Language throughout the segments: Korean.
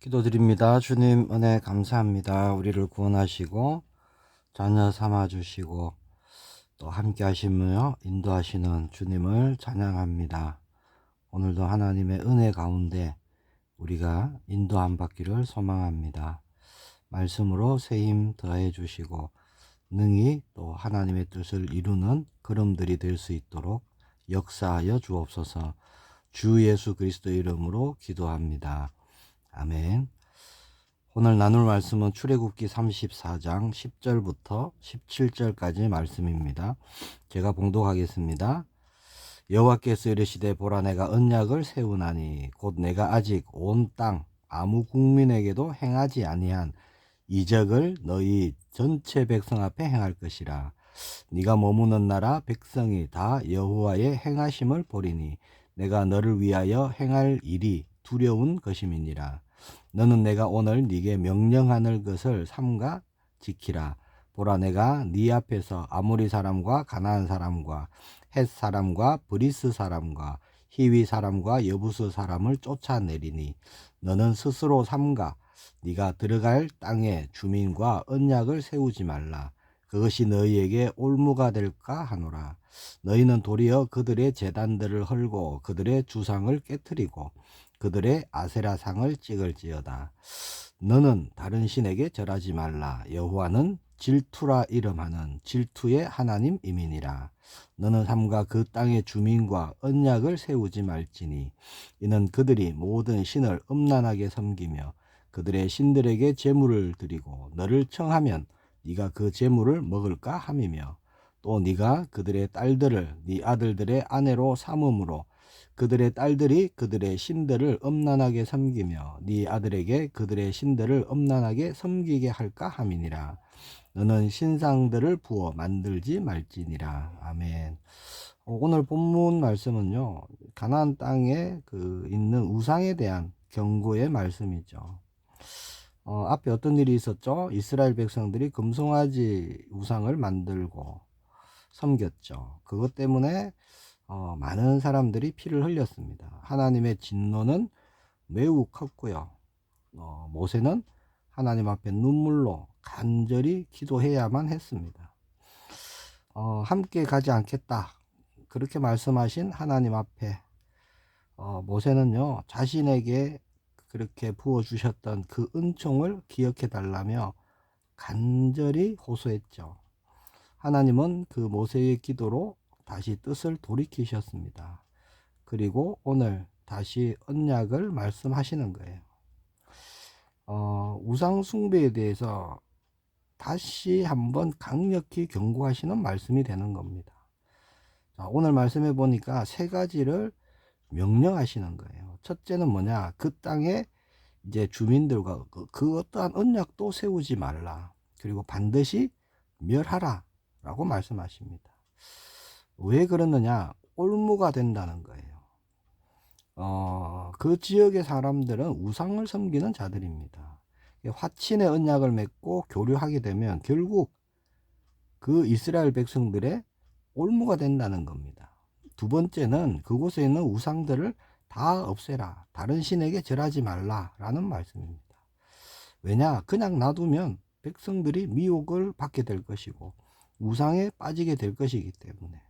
기도드립니다. 주님 은혜 감사합니다. 우리를 구원하시고 자녀 삼아 주시고 또 함께 하시며 인도하시는 주님을 찬양합니다. 오늘도 하나님의 은혜 가운데 우리가 인도함 받기를 소망합니다. 말씀으로 새힘 더해 주시고 능히 또 하나님의 뜻을 이루는 걸음들이 될 수 있도록 역사하여 주옵소서. 주 예수 그리스도 이름으로 기도합니다. 아멘. 오늘 나눌 말씀은 출애굽기 34장 10절부터 17절까지 말씀입니다. 제가 봉독하겠습니다. 여호와께서 이르시되 보라 내가 언약을 세우나니 곧 내가 아직 온 땅 아무 국민에게도 행하지 아니한 이적을 너희 전체 백성 앞에 행할 것이라 네가 머무는 나라 백성이 다 여호와의 행하심을 보리니 내가 너를 위하여 행할 일이 두려운 것임이니라. 너는 내가 오늘 네게 명령하는 것을 삼가 지키라. 보라 내가 네 앞에서 아모리 사람과 가나안 사람과 헷 사람과 브리스 사람과 히위 사람과 여부스 사람을 쫓아내리니 너는 스스로 삼가 네가 들어갈 땅의 주민과 언약을 세우지 말라. 그것이 너희에게 올무가 될까 하노라. 너희는 도리어 그들의 재단들을 헐고 그들의 주상을 깨뜨리고 그들의 아세라상을 찍을지어다. 너는 다른 신에게 절하지 말라. 여호와는 질투라 이름하는 질투의 하나님이민이라. 너는 삼가 그 땅의 주민과 언약을 세우지 말지니 이는 그들이 모든 신을 음란하게 섬기며 그들의 신들에게 제물을 드리고 너를 청하면 네가 그 제물을 먹을까 함이며 또 네가 그들의 딸들을 네 아들들의 아내로 삼음으로 그들의 딸들이 그들의 신들을 엄난하게 섬기며 네 아들에게 그들의 신들을 엄난하게 섬기게 할까 함이니라. 너는 신상들을 부어 만들지 말지니라. 아멘. 어, 오늘 본문 말씀은요 가나안 땅에 그 있는 우상에 대한 경고의 말씀이죠. 어, 앞에 어떤 일이 있었죠? 이스라엘 백성들이 금송아지 우상을 만들고 섬겼죠. 그것 때문에 어, 많은 사람들이 피를 흘렸습니다. 하나님의 진노는 매우 컸고요. 어, 모세는 하나님 앞에 눈물로 간절히 기도해야만 했습니다. 어, 함께 가지 않겠다. 그렇게 말씀하신 하나님 앞에 어, 모세는요 자신에게 그렇게 부어 주셨던 그 은총을 기억해 달라며 간절히 호소했죠. 하나님은 그 모세의 기도로 다시 뜻을 돌이키셨습니다. 그리고 오늘 다시 언약을 말씀하시는 거예요. 어, 우상 숭배에 대해서 다시 한번 강력히 경고하시는 말씀이 되는 겁니다. 자, 오늘 말씀해 보니까 세 가지를 명령하시는 거예요. 첫째는 뭐냐? 그 땅에 이제 주민들과 그, 그 어떠한 언약도 세우지 말라. 그리고 반드시 멸하라. 라고 말씀하십니다. 왜 그러느냐? 올무가 된다는 거예요. 어, 그 지역의 사람들은 우상을 섬기는 자들입니다. 화친의 언약을 맺고 교류하게 되면 결국 그 이스라엘 백성들의 올무가 된다는 겁니다. 두 번째는 그곳에 있는 우상들을 다 없애라. 다른 신에게 절하지 말라 라는 말씀입니다. 왜냐? 그냥 놔두면 백성들이 미혹을 받게 될 것이고 우상에 빠지게 될 것이기 때문에.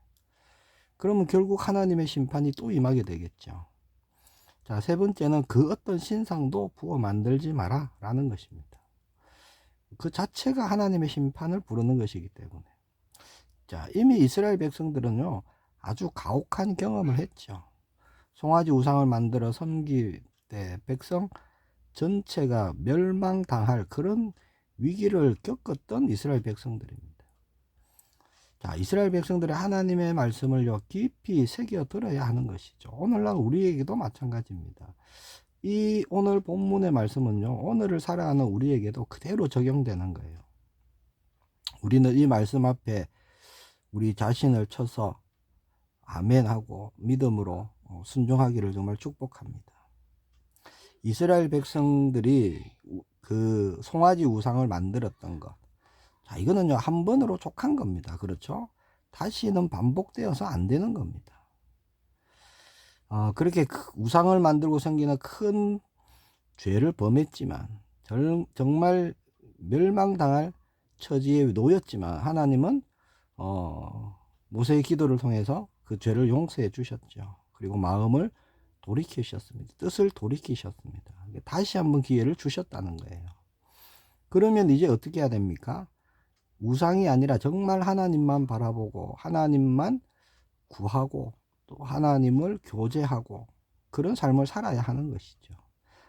그러면 결국 하나님의 심판이 또 임하게 되겠죠. 자, 세 번째는 그 어떤 신상도 부어 만들지 마라 라는 것입니다. 그 자체가 하나님의 심판을 부르는 것이기 때문에. 자, 이미 이스라엘 백성들은요, 아주 가혹한 경험을 했죠. 송아지 우상을 만들어 섬길 때 백성 전체가 멸망당할 그런 위기를 겪었던 이스라엘 백성들입니다. 자, 이스라엘 백성들의 하나님의 말씀을 깊이 새겨 들어야 하는 것이죠. 오늘날 우리에게도 마찬가지입니다. 이 오늘 본문의 말씀은요, 오늘을 살아가는 우리에게도 그대로 적용되는 거예요. 우리는 이 말씀 앞에 우리 자신을 쳐서 아멘하고 믿음으로 어, 순종하기를 정말 축복합니다. 이스라엘 백성들이 그 송아지 우상을 만들었던 것, 자, 이거는요, 한 번으로 족한 겁니다. 그렇죠? 다시는 반복되어서 안 되는 겁니다. 어, 그렇게 우상을 만들고 생기는 큰 죄를 범했지만 절- 정말 멸망당할 처지에 놓였지만 하나님은 어, 모세의 기도를 통해서 그 죄를 용서해 주셨죠. 그리고 마음을 돌이키셨습니다. 뜻을 돌이키셨습니다. 다시 한번 기회를 주셨다는 거예요. 그러면 이제 어떻게 해야 됩니까? 우상이 아니라 정말 하나님만 바라보고 하나님만 구하고 또 하나님을 교제하고 그런 삶을 살아야 하는 것이죠.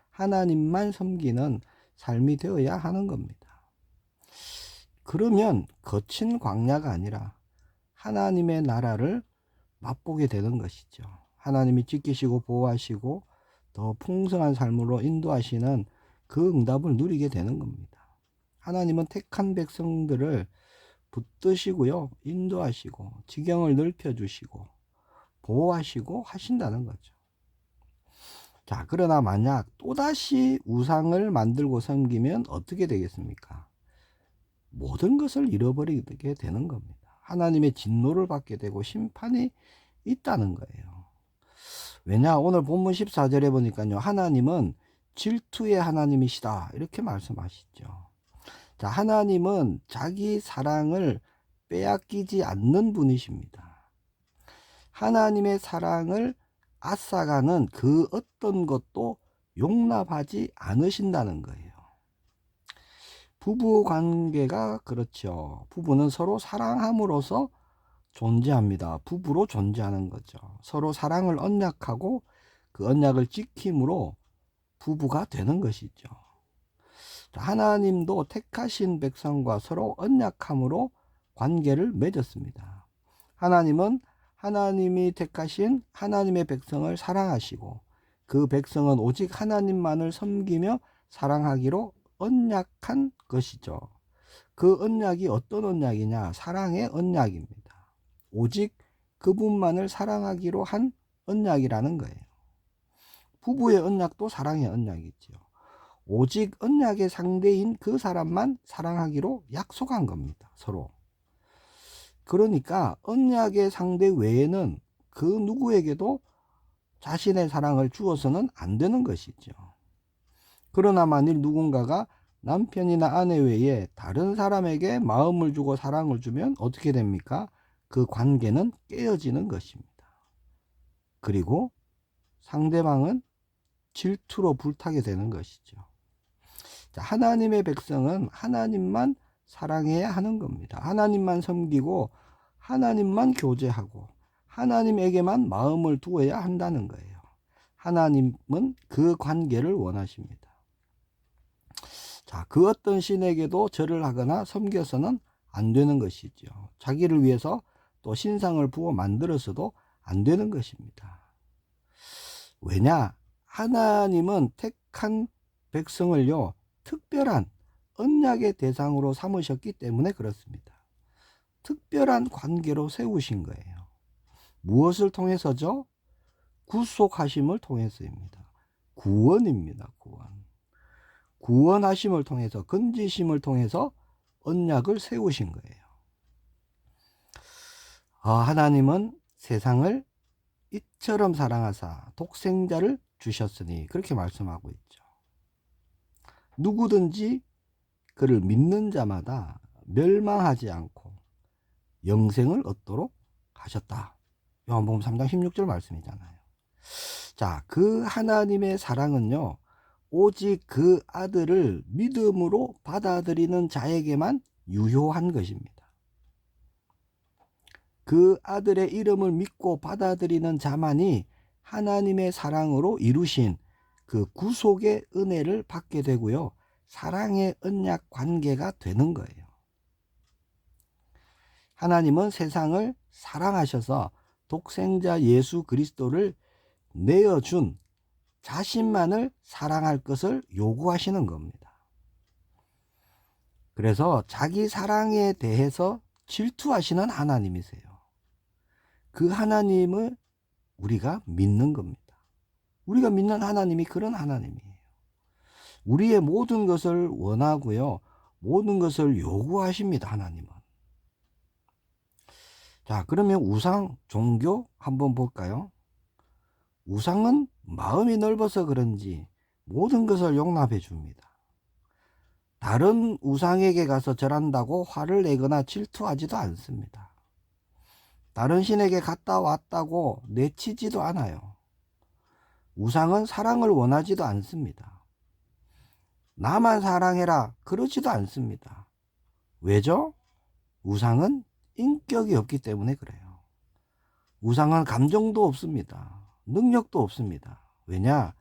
하나님만 섬기는 삶이 되어야 하는 겁니다. 그러면 거친 광야가 아니라 하나님의 나라를 맛보게 되는 것이죠. 하나님이 지키시고 보호하시고 더 풍성한 삶으로 인도하시는 그 응답을 누리게 되는 겁니다. 하나님은 택한 백성들을 붙드시고요, 인도하시고 지경을 넓혀 주시고 보호하시고 하신다는 거죠. 자, 그러나 만약 또다시 우상을 만들고 섬기면 어떻게 되겠습니까? 모든 것을 잃어버리게 되는 겁니다. 하나님의 진노를 받게 되고 심판이 있다는 거예요. 왜냐? 오늘 본문 14절에 보니까요. 하나님은 질투의 하나님이시다. 이렇게 말씀하시죠. 자, 하나님은 자기 사랑을 빼앗기지 않는 분이십니다. 하나님의 사랑을 앗아가는 그 어떤 것도 용납하지 않으신다는 거예요. 부부 관계가 그렇죠. 부부는 서로 사랑함으로써 존재합니다. 부부로 존재하는 거죠. 서로 사랑을 언약하고 그 언약을 지킴으로 부부가 되는 것이죠. 하나님도 택하신 백성과 서로 언약함으로 관계를 맺었습니다. 하나님은 하나님이 택하신 하나님의 백성을 사랑하시고 그 백성은 오직 하나님만을 섬기며 사랑하기로 언약한 것이죠. 그 언약이 어떤 언약이냐? 사랑의 언약입니다. 오직 그분만을 사랑하기로 한 언약이라는 거예요. 부부의 언약도 사랑의 언약이지요. 오직 언약의 상대인 그 사람만 사랑하기로 약속한 겁니다. 서로. 그러니까 언약의 상대 외에는 그 누구에게도 자신의 사랑을 주어서는 안 되는 것이죠. 그러나 만일 누군가가 남편이나 아내 외에 다른 사람에게 마음을 주고 사랑을 주면 어떻게 됩니까? 그 관계는 깨어지는 것입니다. 그리고 상대방은 질투로 불타게 되는 것이죠. 자, 하나님의 백성은 하나님만 사랑해야 하는 겁니다. 하나님만 섬기고 하나님만 교제하고 하나님에게만 마음을 두어야 한다는 거예요. 하나님은 그 관계를 원하십니다. 자, 그 어떤 신에게도 절을 하거나 섬겨서는 안 되는 것이죠. 자기를 위해서 또 신상을 부어 만들어서도 안 되는 것입니다. 왜냐? 하나님은 택한 백성을요, 특별한 언약의 대상으로 삼으셨기 때문에 그렇습니다. 특별한 관계로 세우신 거예요. 무엇을 통해서죠? 구속하심을 통해서입니다. 구원입니다. 구원. 구원하심을 통해서, 건지심을 통해서 언약을 세우신 거예요. 아, 하나님은 세상을 이처럼 사랑하사 독생자를 주셨으니 그렇게 말씀하고 있죠. 누구든지 그를 믿는 자마다 멸망하지 않고 영생을 얻도록 하셨다. 요한복음 3장 16절 말씀이잖아요. 자, 그 하나님의 사랑은요. 오직 그 아들을 믿음으로 받아들이는 자에게만 유효한 것입니다. 그 아들의 이름을 믿고 받아들이는 자만이 하나님의 사랑으로 이루신 그 구속의 은혜를 받게 되고요. 사랑의 언약 관계가 되는 거예요. 하나님은 세상을 사랑하셔서 독생자 예수 그리스도를 내어준 자신만을 사랑할 것을 요구하시는 겁니다. 그래서 자기 사랑에 대해서 질투하시는 하나님이세요. 그 하나님을 우리가 믿는 겁니다. 우리가 믿는 하나님이 그런 하나님이에요. 우리의 모든 것을 원하고요. 모든 것을 요구하십니다. 하나님은. 자, 그러면 우상 종교 한번 볼까요? 우상은 마음이 넓어서 그런지 모든 것을 용납해 줍니다. 다른 우상에게 가서 절한다고 화를 내거나 질투하지도 않습니다. 다른 신에게 갔다 왔다고 내치지도 않아요. 우상은 사랑을 원하지도 않습니다. 나만 사랑해라 그러지도 않습니다. 왜죠? 우상은 인격이 없기 때문에 그래요. 우상은 감정도 없습니다. 능력도 없습니다. 왜냐?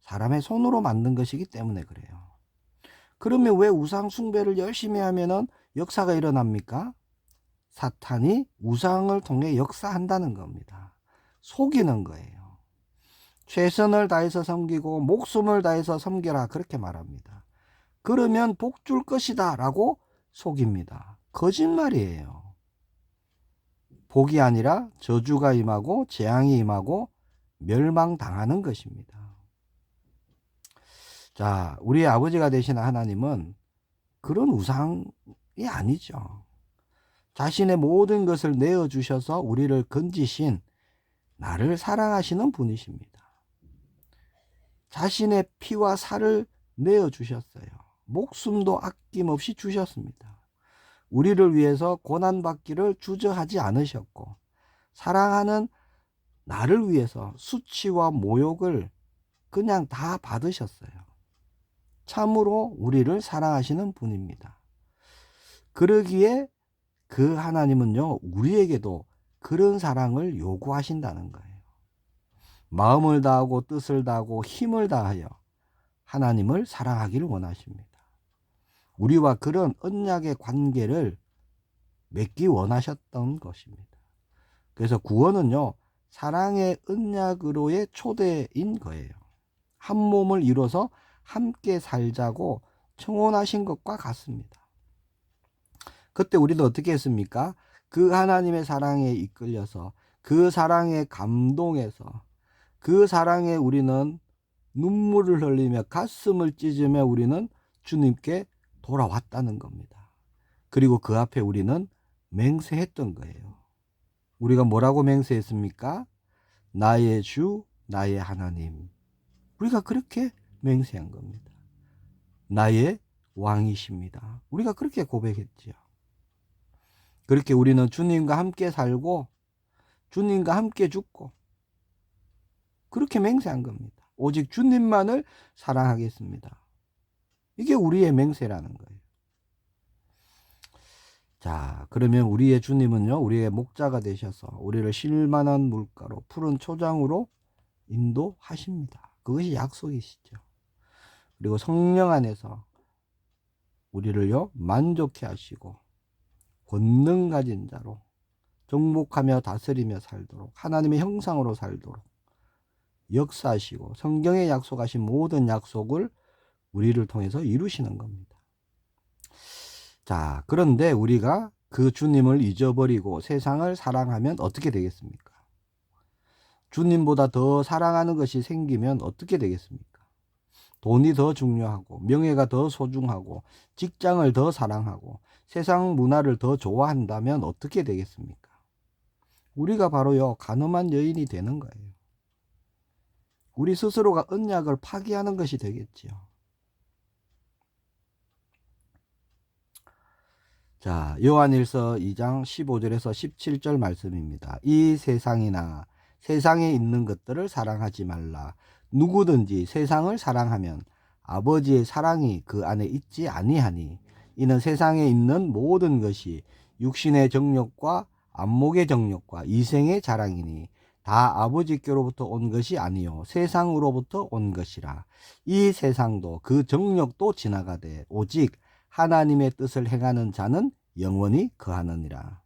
사람의 손으로 만든 것이기 때문에 그래요. 그러면 왜 우상 숭배를 열심히 하면은 역사가 일어납니까? 사탄이 우상을 통해 역사한다는 겁니다. 속이는 거예요. 최선을 다해서 섬기고 목숨을 다해서 섬겨라 그렇게 말합니다. 그러면 복 줄 것이다 라고 속입니다. 거짓말이에요. 복이 아니라 저주가 임하고 재앙이 임하고 멸망당하는 것입니다. 자, 우리 아버지가 되시는 하나님은 그런 우상이 아니죠. 자신의 모든 것을 내어주셔서 우리를 건지신 나를 사랑하시는 분이십니다. 자신의 피와 살을 내어 주셨어요. 목숨도 아낌없이 주셨습니다. 우리를 위해서 고난받기를 주저하지 않으셨고, 사랑하는 나를 위해서 수치와 모욕을 그냥 다 받으셨어요. 참으로 우리를 사랑하시는 분입니다. 그러기에 그 하나님은요, 우리에게도 그런 사랑을 요구하신다는 거예요. 마음을 다하고 뜻을 다하고 힘을 다하여 하나님을 사랑하기를 원하십니다. 우리와 그런 언약의 관계를 맺기 원하셨던 것입니다. 그래서 구원은요, 사랑의 언약으로의 초대인 거예요. 한 몸을 이뤄서 함께 살자고 청혼하신 것과 같습니다. 그때 우리도 어떻게 했습니까? 그 하나님의 사랑에 이끌려서 그 사랑에 감동해서 그 사랑에 우리는 눈물을 흘리며 가슴을 찢으며 우리는 주님께 돌아왔다는 겁니다. 그리고 그 앞에 우리는 맹세했던 거예요. 우리가 뭐라고 맹세했습니까? 나의 주, 나의 하나님. 우리가 그렇게 맹세한 겁니다. 나의 왕이십니다. 우리가 그렇게 고백했지요. 그렇게 우리는 주님과 함께 살고 주님과 함께 죽고 그렇게 맹세한 겁니다. 오직 주님만을 사랑하겠습니다. 이게 우리의 맹세라는 거예요. 자, 그러면 우리의 주님은요, 우리의 목자가 되셔서 우리를 실만한 물가로 푸른 초장으로 인도하십니다. 그것이 약속이시죠. 그리고 성령 안에서 우리를요, 만족해 하시고, 권능 가진 자로 정복하며 다스리며 살도록, 하나님의 형상으로 살도록 역사하시고, 성경에 약속하신 모든 약속을 우리를 통해서 이루시는 겁니다. 자, 그런데 우리가 그 주님을 잊어버리고 세상을 사랑하면 어떻게 되겠습니까? 주님보다 더 사랑하는 것이 생기면 어떻게 되겠습니까? 돈이 더 중요하고, 명예가 더 소중하고, 직장을 더 사랑하고, 세상 문화를 더 좋아한다면 어떻게 되겠습니까? 우리가 바로요, 가늠한 여인이 되는 거예요. 우리 스스로가 언약을 파기하는 것이 되겠지요. 자, 요한일서 2장 15절에서 17절 말씀입니다. 이 세상이나 세상에 있는 것들을 사랑하지 말라. 누구든지 세상을 사랑하면 아버지의 사랑이 그 안에 있지 아니하니 이는 세상에 있는 모든 것이 육신의 정욕과 안목의 정욕과 이생의 자랑이니 다 아버지께로부터 온 것이 아니요 세상으로부터 온 것이라 이 세상도 그 정욕도 지나가되 오직 하나님의 뜻을 행하는 자는 영원히 거하느니라.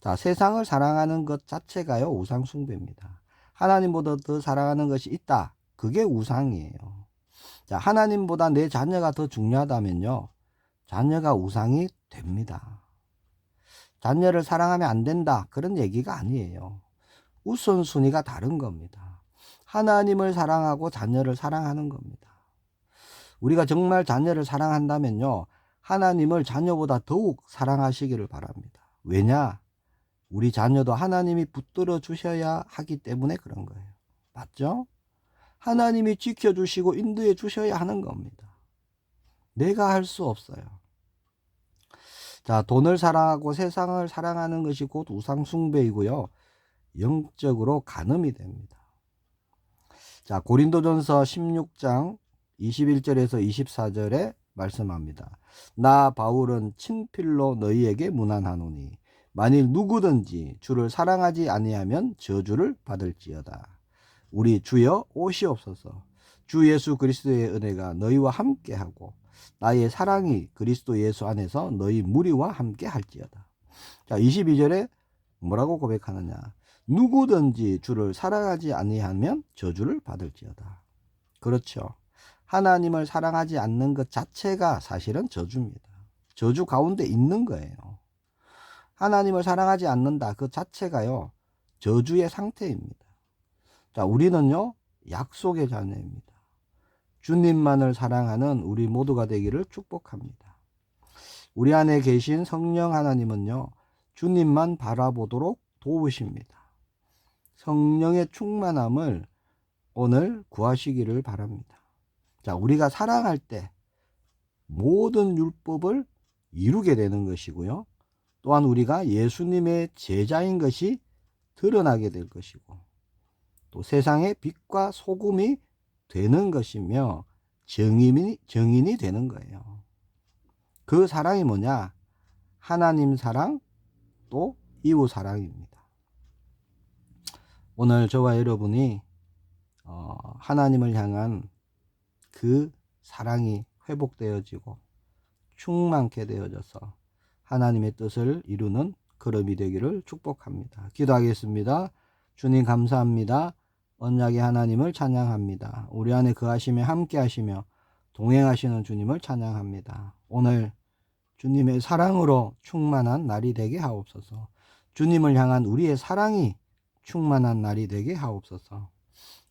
자, 세상을 사랑하는 것 자체가요, 우상 숭배입니다. 하나님보다 더 사랑하는 것이 있다. 그게 우상이에요. 자, 하나님보다 내 자녀가 더 중요하다면요, 자녀가 우상이 됩니다. 자녀를 사랑하면 안 된다. 그런 얘기가 아니에요. 우선순위가 다른 겁니다. 하나님을 사랑하고 자녀를 사랑하는 겁니다. 우리가 정말 자녀를 사랑한다면요, 하나님을 자녀보다 더욱 사랑하시기를 바랍니다. 왜냐? 우리 자녀도 하나님이 붙들어 주셔야 하기 때문에 그런 거예요. 맞죠? 하나님이 지켜주시고 인도해 주셔야 하는 겁니다. 내가 할 수 없어요. 자, 돈을 사랑하고 세상을 사랑하는 것이 곧 우상숭배이고요. 영적으로 간음이 됩니다. 자, 고린도전서 16장 21절에서 24절에 말씀합니다. 나 바울은 친필로 너희에게 문안하노니 만일 누구든지 주를 사랑하지 아니하면 저주를 받을지어다. 우리 주여 오시옵소서. 주 예수 그리스도의 은혜가 너희와 함께하고 나의 사랑이 그리스도 예수 안에서 너희 무리와 함께 할지어다. 자, 22절에 뭐라고 고백하느냐? 누구든지 주를 사랑하지 아니하면 저주를 받을지어다. 그렇죠. 하나님을 사랑하지 않는 것 자체가 사실은 저주입니다. 저주 가운데 있는 거예요. 하나님을 사랑하지 않는다. 그 자체가요. 저주의 상태입니다. 자, 우리는요. 약속의 자녀입니다. 주님만을 사랑하는 우리 모두가 되기를 축복합니다. 우리 안에 계신 성령 하나님은요. 주님만 바라보도록 도우십니다. 성령의 충만함을 오늘 구하시기를 바랍니다. 자, 우리가 사랑할 때 모든 율법을 이루게 되는 것이고요. 또한 우리가 예수님의 제자인 것이 드러나게 될 것이고, 또 세상의 빛과 소금이 되는 것이며, 정인이, 정인이 되는 거예요. 그 사랑이 뭐냐? 하나님 사랑, 또 이웃 사랑입니다. 오늘 저와 여러분이 어, 하나님을 향한 그 사랑이 회복되어지고 충만케 되어져서 하나님의 뜻을 이루는 걸음이 되기를 축복합니다. 기도하겠습니다. 주님 감사합니다. 언약의 하나님을 찬양합니다. 우리 안에 그하심에 함께 하시며 동행하시는 주님을 찬양합니다. 오늘 주님의 사랑으로 충만한 날이 되게 하옵소서. 주님을 향한 우리의 사랑이 충만한 날이 되게 하옵소서.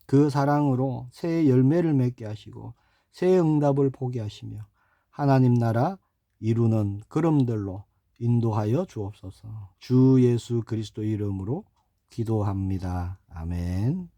그 사랑으로 새 열매를 맺게 하시고 새 응답을 보게 하시며 하나님 나라 이루는 걸음들로 인도하여 주옵소서. 주 예수 그리스도 이름으로 기도합니다. 아멘.